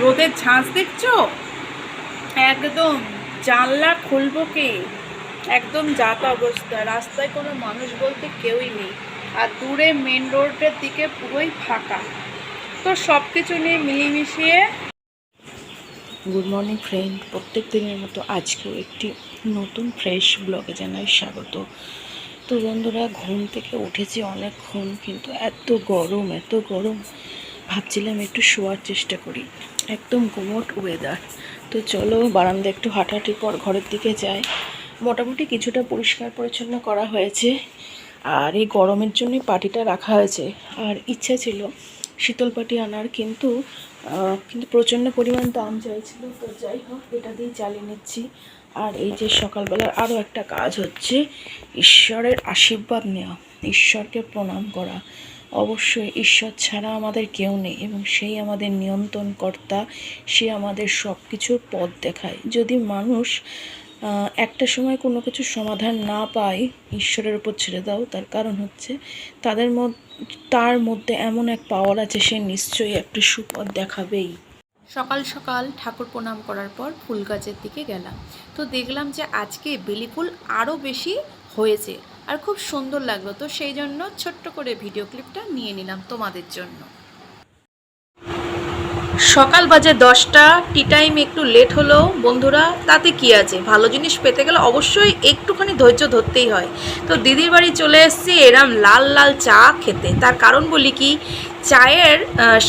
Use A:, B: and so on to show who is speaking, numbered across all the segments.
A: রোদের ঝাঁজ দেখছ? একদম জানলা খুলবো কে? একদম যাতা অবস্থা। রাস্তায় কোনো মানুষ বলতে কেউই নেই। আর দূরে মেন রোডের দিকে পুরোই ফাঁকা। তো সব কিছু নিয়ে মিলিয়ে গুড মর্নিং ফ্রেন্ড প্রত্যেক দিনের মতো আজকেও একটি নতুন ফ্রেশ ব্লগে জানাই স্বাগত। তো বন্ধুরা, ঘুম থেকে উঠেছি অনেকক্ষণ, কিন্তু এত গরম এত গরম। ভাবছিলাম একটু শোয়ার চেষ্টা করি। একদম গুমোট ওয়েদার তো চলো বারান্দা একটু হাঁটাহাঁটি পর ঘরের দিকে যাই। মোটামুটি কিছুটা পরিষ্কার পরিচ্ছন্ন করা হয়েছে। আর এই গরমের জন্যই পাটিটা রাখা হয়েছে। আর ইচ্ছা ছিল শীতল পাটি আনার, কিন্তু কিন্তু প্রচণ্ড পরিমাণ দাম চাইছিল। তো যাই হোক, এটা দিয়েই চালিয়ে নিচ্ছি। আর এই যে সকালবেলার আরও একটা কাজ হচ্ছে, ঈশ্বরের আশীর্বাদ নেওয়া, ঈশ্বরকে প্রণাম করা। অবশ্যই ঈশ্বর ছাড়া আমাদের কেউ নেই এবং সেই আমাদের নিয়ন্ত্রণকর্তা, সে আমাদের সব কিছুর পথ দেখায়। যদি মানুষ একটা সময় কোনো কিছু সমাধান না পায় ঈশ্বরের উপর ছেড়ে দাও, তার কারণ হচ্ছে তাদের তার মধ্যে এমন এক পাওয়ার আছে, সে নিশ্চয়ই একটা সুপথ দেখাবেই। সকাল সকাল ঠাকুর প্রণাম করার পর ফুল গাছের দিকে গেলাম। তো দেখলাম যে আজকে বেলি ফুল আরও বেশি হয়েছে। আর খুব সুন্দর লাগল তো, সেই জন্য ছোট্ট করে ভিডিও ক্লিপটা নিয়ে নিলাম তোমাদের জন্য। সকাল বাজে দশটা টি টাইম একটু লেট হলো বন্ধুরা, তাতে কি আছে? ভালো জিনিস পেতে গেলে অবশ্যই একটুখানি ধৈর্য ধরতেই হয়। তো দিদির বাড়ি চলে এসেছি এরম লাল লাল চা খেতে। তার কারণ বলি কি, চায়ের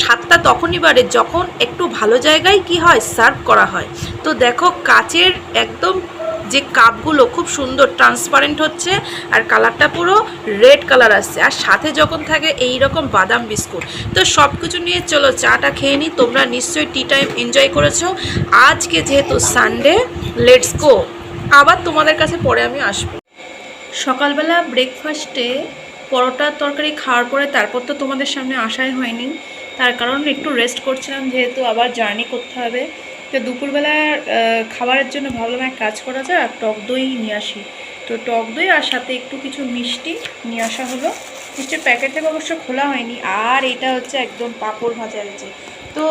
A: স্বাদটা তখনই বাড়ে যখন একটু ভালো জায়গায় কি হয় সার্ভ করা হয়। তো দেখো, কাচের একদম যে কাপগুলো খুব সুন্দর ট্রান্সপারেন্ট হচ্ছে আর কালারটা পুরো রেড কালার আসছে। আর সাথে যখন থাকে এই রকম বাদাম বিস্কুট। তো সব কিছু নিয়ে চলো চাটা খেয়ে নিই তোমরা নিশ্চয়ই টি টাইম এনজয় করেছ। আজকে যেহেতু সানডে লেটস গো আবার তোমাদের কাছে পরে আমি আসব। সকালবেলা ব্রেকফাস্টে পরোটার তরকারি খাওয়ার পরে তারপর তো তোমাদের সামনে আসাই হয়নি। তার কারণ একটু রেস্ট করছিলাম যেহেতু আবার জার্নি করতে হবে। তো দুপুরবেলার খাবারের জন্য ভাবলাম এক কাজ করা যায় আর টক দই নিয়ে আসি। তো টক দই আর সাথে একটু কিছু মিষ্টি নিয়ে আসা হলো। মিষ্টির প্যাকেটটা অবশ্য খোলা হয়নি, আর এটা হচ্ছে একদম পাঁপড় ভাজা রয়েছে তো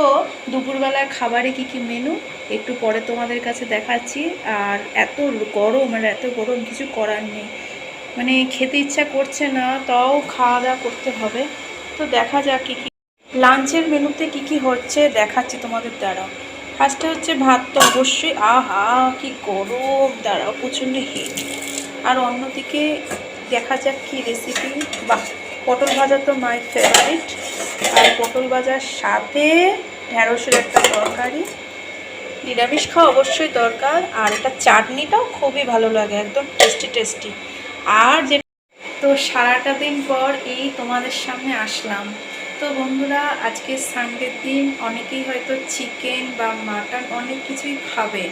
A: দুপুরবেলার খাবারে কি কি মেনু, একটু পরে তোমাদের কাছে দেখাচ্ছি। আর এত গরম, আর এত গরম, কিছু করার নেই। মানে খেতে ইচ্ছা করছে না, তাও খাওয়া দাওয়া করতে হবে। তো দেখা যাক কী কী লাঞ্চের মেনুতে কি কি হচ্ছে, দেখাচ্ছি তোমাদের দ্বারা। ফার্স্টে হচ্ছে ভাত তো অবশ্যই। আহা, কি গরম! দাঁড়াও, প্রচণ্ড হিট আর অন্যদিকে দেখা যাক কি রেসিপি বাহ, পটল ভাজা তো মাই ফেভারিট আর পটল ভাজার সাথে ঢ্যাঁড়সের একটা তরকারি। নিরামিষ খাওয়া অবশ্যই দরকার। আর এটা চাটনিটাও খুবই ভালো লাগে, একদম টেস্টি টেস্টি আর যে তো সারাটা দিন পর এই তোমাদের সামনে আসলাম। তো বন্ধুরা, আজকে সানডের দিন, অনেকেই হয়তো চিকেন বা মাটন অনেক কিছুই খাবে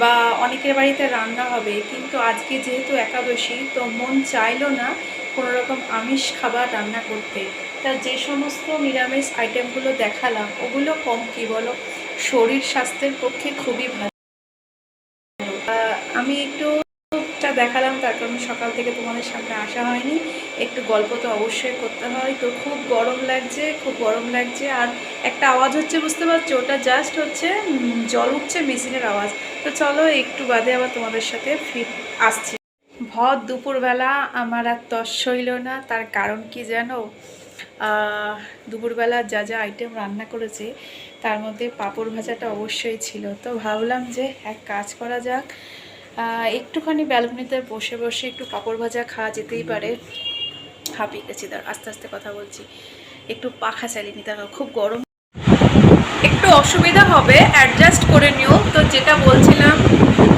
A: বা অনেকের বাড়িতে রান্না হবে। কিন্তু আজকে যেহেতু একাদশী, তো মন চাইলো না কোনো রকম আমিষ খাবার রান্না করতে। তা যে সমস্ত নিরামিষ আইটেমগুলো দেখালাম, ওগুলো কম কি বলো? শরীর স্বাস্থ্যের পক্ষে খুবই ভালো। আমি একটু টা দেখালাম, তার কারণ সকাল থেকে তোমাদের সামনে আসা হয়নি। একটু গল্প তো অবশ্যই করতে হয়। তো খুব গরম লাগছে, খুব গরম লাগছে। আর একটা আওয়াজ হচ্ছে, বুঝতে পারছ? ওটা জাস্ট হচ্ছে জল উঠছে, মেশিনের আওয়াজ। তো চলো, একটু বাদে আবার তোমাদের সাথে ফির আসছি। ভর দুপুরবেলা আমার আর তস হইল না। তার কারণ কি জানো? দুপুরবেলা যা যা আইটেম রান্না করেছে, তার মধ্যে পাঁপড় ভাজাটা অবশ্যই ছিল। তো ভাবলাম যে, এক কাজ করা যাক। একটুখানি ব্যালকনিতে বসে বসে একটু পাঁপড় ভাজা খাওয়া যেতেই পারে। হাঁপিয়ে গেছি, দাঁড়, আস্তে আস্তে কথা বলছি। একটু পাখা চালিয়ে নিতে খুব গরম। একটু অসুবিধা হবে অ্যাডজাস্ট করে নিও। তো যেটা বলছিলাম,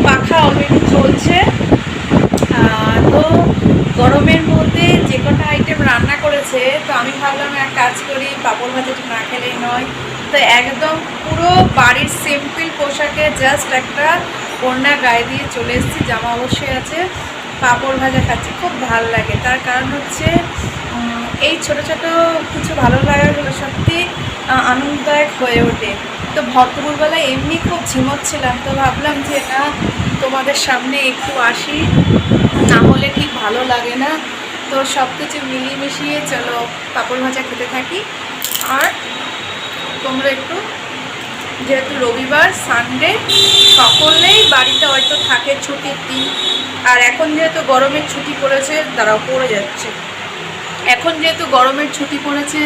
A: পাখা অলরেডি চলছে। তো গরমের মধ্যে যে কটা আইটেম রান্না করেছে, তো আমি ভাবলাম এক কাজ করি, পাঁপড় ভাজাটা না খেলেই নয়। তো একদম পুরো বাড়ির সিম্পল পোশাকে জাস্ট একটা ওড়না গায়ে দিয়ে চলে এসেছি, জামা অবশ্যই আছে, পাঁপড় ভাজা খাচ্ছি, খুব ভালো লাগে। তার কারণ হচ্ছে এই ছোট ছোট কিছু ভালো লাগাগুলো সত্যি আনন্দদায়ক হয়ে ওঠে। তো ভদ্রপুরবেলায় এমনি খুব ঝিমোচ্ছিলাম, তো ভাবলাম যে না, তোমাদের সামনে একটু আসি, না হলে ঠিক ভালো লাগে না। তো সব কিছু মিলিয়ে মিশিয়ে চলো, পাঁপড় ভাজা খেতে থাকি। আর তোমরা একটু যেহেতু রবিবার সানডে সকলেই বাড়িতে হয়তো থাকে ছুটির দিন। আর এখন যেহেতু গরমের ছুটি পড়েছে, তারাও পড়ে যাচ্ছে। এখন যেহেতু গরমের ছুটি পড়েছে,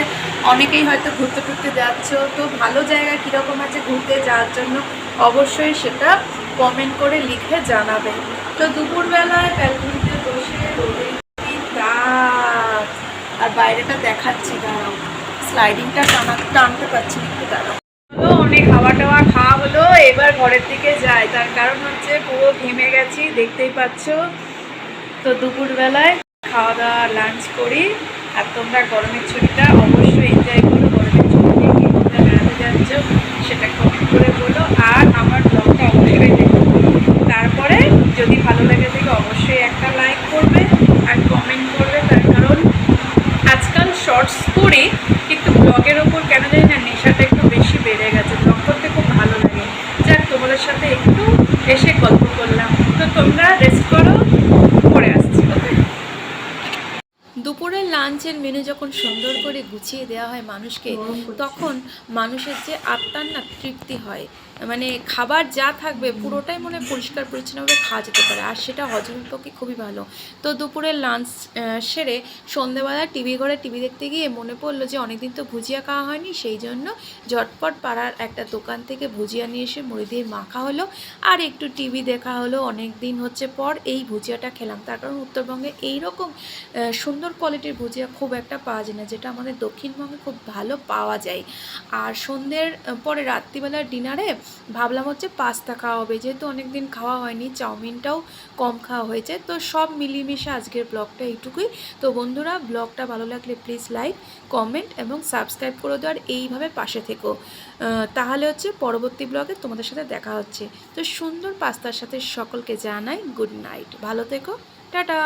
A: অনেকেই হয়তো ঘুরতে ঘুরতে যাচ্ছ, তো ভালো জায়গা কীরকম আছে ঘুরতে যাওয়ার জন্য অবশ্যই সেটা কমেন্ট করে লিখে জানাবে তো দুপুরবেলায় ব্যালকনিতে বসে আর বাইরেটা দেখাচ্ছি, দাঁড়াও। স্লাইডিংটা টানা টানতে পারছি একটু দাঁড়াও। অনেক হাওয়া টাওয়া খাওয়া হলো এবার ঘরের দিকে যাই। তার কারণ হচ্ছে পুরো ঘেমে গেছি, দেখতেই পাচ্ছ। তো দুপুরবেলায় খাওয়া দাওয়া লাঞ্চ করি। আর তোমরা গরমের ছুটিটা অবশ্যই এনজয় করো। গরমের ছুটিতে কি কোথায় বেড়াতে যাচ্ছ, সেটা কমেন্ট করে বলো। আর আমার ব্লগটা অবশ্যই দেখো। তারপরে যদি ভালো লাগে থেকে, অবশ্যই একটা লাইক করবে আর কমেন্ট করবে। তার কারণ আজকাল শর্টস করি কিন্তু ব্লগের ওপর কেন জানি না নেশাটা একটু বেশি বেড়ে গেছে ব্লগ করতে খুব ভালো লাগে যাক তোমাদের সাথে একটু এসে গল্প করলাম তো তোমরা রেস্ট করো পরে আসছি ওকে দুপুরের লাঞ্চের মেনু যখন সুন্দর করে গুছিয়ে দেওয়া হয় মানুষকে তখন মানুষের যে আত্মার না তৃপ্তি হয়। মানে খাবার যা থাকবে পুরোটাই মনে পরিষ্কার, পরিচ্ছন্নভাবে খাওয়া যেতে পারে। আর সেটা হজমের পক্ষে খুবই ভালো। তো দুপুরের লাঞ্চ সেরে সন্ধেবেলা টিভি ঘরে টিভি দেখতে গিয়ে মনে পড়ল যে অনেকদিন তো ভুজিয়া খাওয়া হয়নি, সেই জন্য ঝটপট পাড়ার একটা দোকান থেকে ভুজিয়া নিয়ে এসে মুড়ি দিয়ে মাখা হলো। আর একটু টিভি দেখা হলো অনেক দিন হচ্ছে পর এই ভুজিয়াটা খেলাম। তার কারণ উত্তরবঙ্গে এইরকম সুন্দর কোয়ালিটির ভুজিয়া খুব একটা পাওয়া যায় না, যেটা আমাদের দক্ষিণবঙ্গে খুব ভালো পাওয়া যায়। আর সন্ধ্যের, পরে রাত্রিবেলার ডিনারে ভাবলাম হচ্ছে পাস্তা খাওয়া হবে। যেহেতু অনেক দিন খাওয়া হয়নি, চাউমিনটাও কম খাওয়া হয়েছে। তো সব মিলিয়েমিশে আজকের ব্লগটা এইটুকুই। তো বন্ধুরা, ব্লগটা ভালো লাগলে প্লিজ লাইক কমেন্ট এবং সাবস্ক্রাইব করে দেওয়ার এইভাবে পাশে থেকো। তাহলে হচ্ছে পরবর্তী ব্লগে তোমাদের সাথে দেখা হচ্ছে। তো সুন্দর পাস্তার সাথে সকলকে জানাই গুড নাইট ভালো থেকো। টাটা!